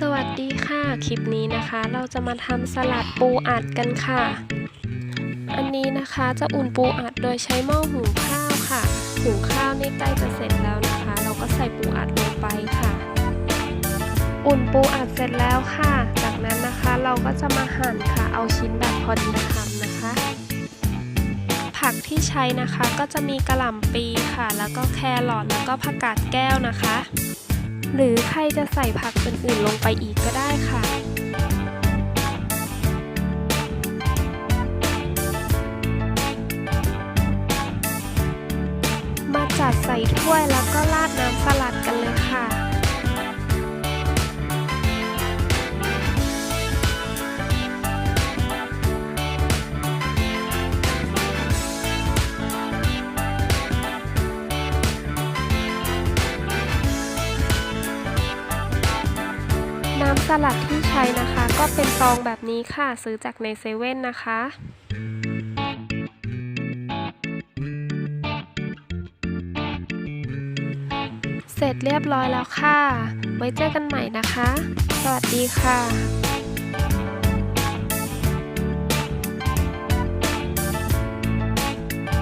สวัสดีค่ะ คลิปนี้นะคะ เราจะมาทำสลัดปูอัดกันค่ะ อันนี้นะคะจะอุ่นปูอัดโดยใช้หม้อหุงข้าวค่ะ หุงข้าวนี่ใกล้จะเสร็จแล้วนะคะ เราก็ใส่ปูอัดลงไปค่ะ อุ่นปูอัดเสร็จแล้วค่ะ จากนั้นนะคะเราก็จะมาหั่นค่ะ เอาชิ้นแบบพอดีคำนะคะ ผักที่ใช้นะคะก็จะมีกระหล่ำปีค่ะ แล้วก็แครอทแล้วก็ผักกาดแก้วนะคะ หรือใครจะใส่ผักอื่นๆลงไปอีกก็ได้ค่ะ มาจัดใส่ถ้วยแล้วก็ราดน้ำสลัดกันเลยค่ะ น้ำสลัดที่ใช้นะคะ ก็เป็นซองแบบนี้ค่ะ ซื้อจากในเซเว่นนะคะเสร็จเรียบร้อยแล้วค่ะ ไว้เจอกันใหม่นะคะ สวัสดีค่ะ